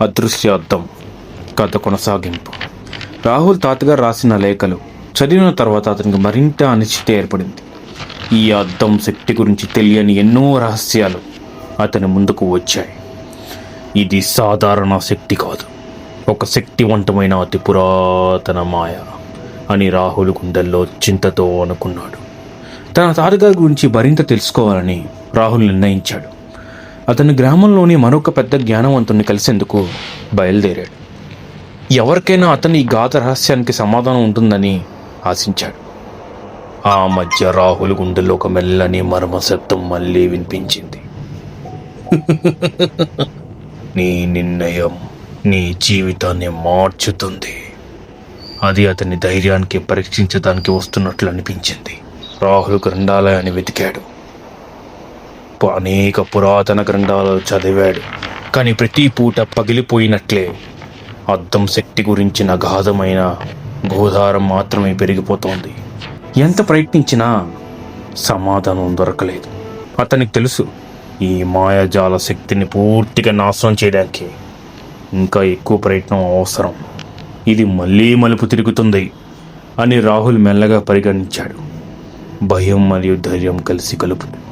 అదృశ్య కథ కొనసాగింపు. రాహుల్ తాతగారు రాసిన లేఖలు చదివిన తర్వాత అతనికి మరింత అనిశ్చితి ఏర్పడింది. ఈ అద్దం శక్తి గురించి తెలియని ఎన్నో రహస్యాలు అతని ముందుకు వచ్చాయి. ఇది సాధారణ శక్తి కాదు. ఒక శక్తివంతమైన అతి పురాతన మాయ అని రాహుల్ గుండెల్లో చింతతో అనుకున్నాడు. తన తాతగారి గురించి మరింత తెలుసుకోవాలని రాహుల్ నిర్ణయించాడు. అతను గ్రామంలోని మరొక పెద్ద జ్ఞానవంతుణ్ణి కలిసేందుకు బయలుదేరాడు. ఎవరికైనా అతని ఈ గాథ రహస్యానికి సమాధానం ఉంటుందని ఆశించాడు. ఆ మధ్య రాహుల్ గుండెలో ఒక మెల్లని మర్మశబ్దం మళ్ళీ వినిపించింది. నీ నిర్ణయం నీ జీవితాన్ని మార్చుతుంది. అది అతని ధైర్యానికి పరీక్షించడానికి వస్తున్నట్లు అనిపించింది. రాహుల్ గ్రంథాలయాన్ని వెతికాడు. అనేక పురాతన గ్రంథాలు చదివాడు. కానీ ప్రతి పూట పగిలిపోయినట్లే. అద్దం శక్తి గురించిన గాధమైన గోదారం మాత్రమే పెరిగిపోతోంది. ఎంత ప్రయత్నించినా సమాధానం దొరకలేదు. అతనికి తెలుసు ఈ మాయాజాల శక్తిని పూర్తిగా నాశనం చేయడానికి ఇంకా ఎక్కువ ప్రయత్నం అవసరం. ఇది మళ్ళీ మలుపు తిరుగుతుంది అని రాహుల్ మెల్లగా పరిగణించాడు. భయం మరియు ధైర్యం కలిసి కలుపు